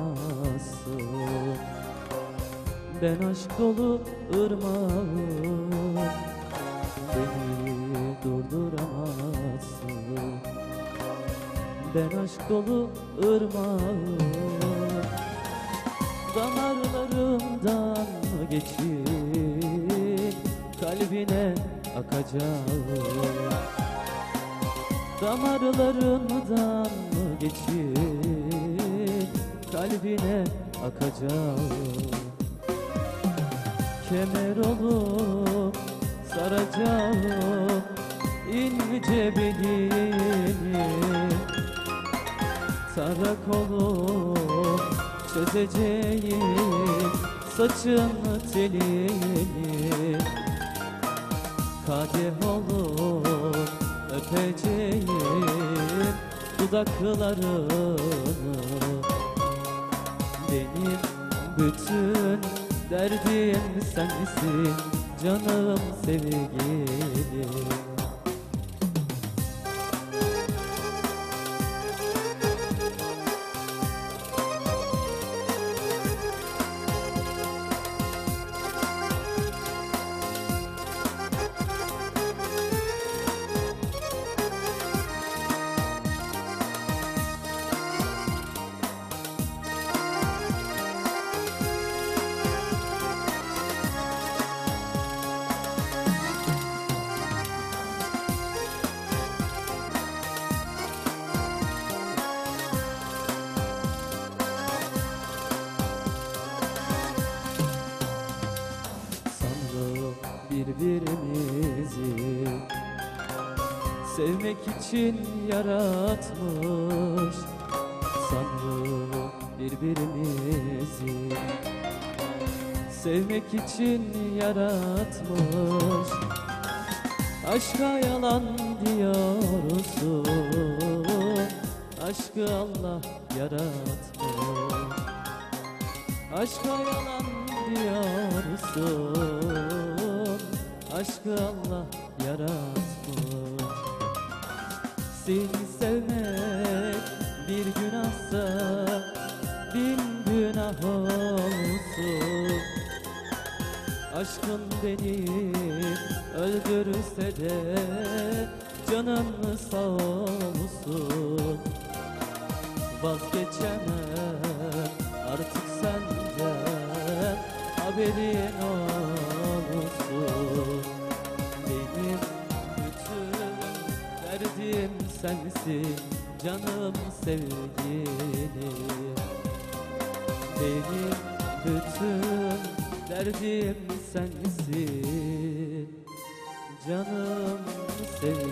olmasın Ben aşk dolu ırmağım. Beni durduramazsın. Ben aşk dolu ırmağım. Damarlarımdan geçip Kalbine akacağım. Damarlarımdan geçip Kalbine akacağım. Kemer olup saracağım ince belini Tarak olup çözeceğim saçın telini. Kadeh olup öpeceğim dudaklarını Benim bütün derdim sensin canım sevgilim birbirimizi Sevmek için yaratmış Tanrı birbirimizi. Sevmek için yaratmış Aşka yalan diyorsun Aşkı Allah yaratmış. Aşka yalan diyorsun Aşkı Allah yaratmış. Seni sevmek bir günahsa Bin günah olsun. Aşkın beni öldürse de Canım sağ olsun? Vazgeçemem artık senden Haberin olsun sensin Canım sevgilim Benim bütün derdim sensin Canım sevgilim